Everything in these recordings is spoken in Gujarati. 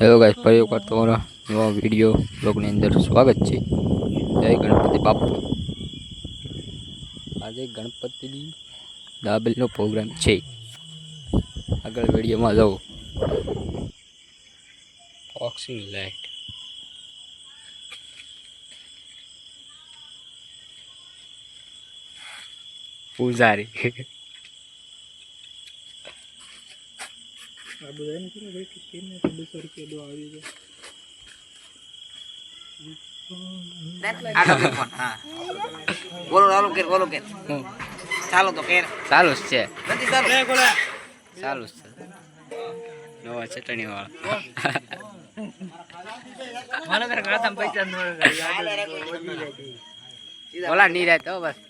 હેલો ગાઈસ ફરી એકવાર તમારા નવા વીડિયો બ્લોગની અંદર સ્વાગત છે. જય ગણપતિ બાપુ. આજે ગણપતિની દાબેલનો પ્રોગ્રામ છે. આગળ વિડીયોમાં જાઓ. બોક્સિંગ લાઇટ પૂજારી. આ બધાને કીધું ભાઈ કે કેમ બસો રૂપિયા દો આવી બોલો ચાલો કે બોલો કે. ચાલો તો કેર ચાલુ જ છે. નથી ચાલો. ચાલુ જ છે. નવા ચટણી વાળા ઓલા નહીં રહે તો બસ.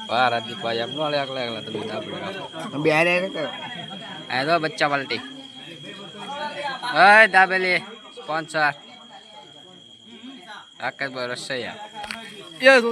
બાર દીપાય ભાઈ એમ નો લે એકલા એકલા તમે બે રાખો બેરે આ તો બચ્ચા પાલટી. ઓય દાબેલી સ્પોન્સર રાકેશભાઈ રસૈયા. યસ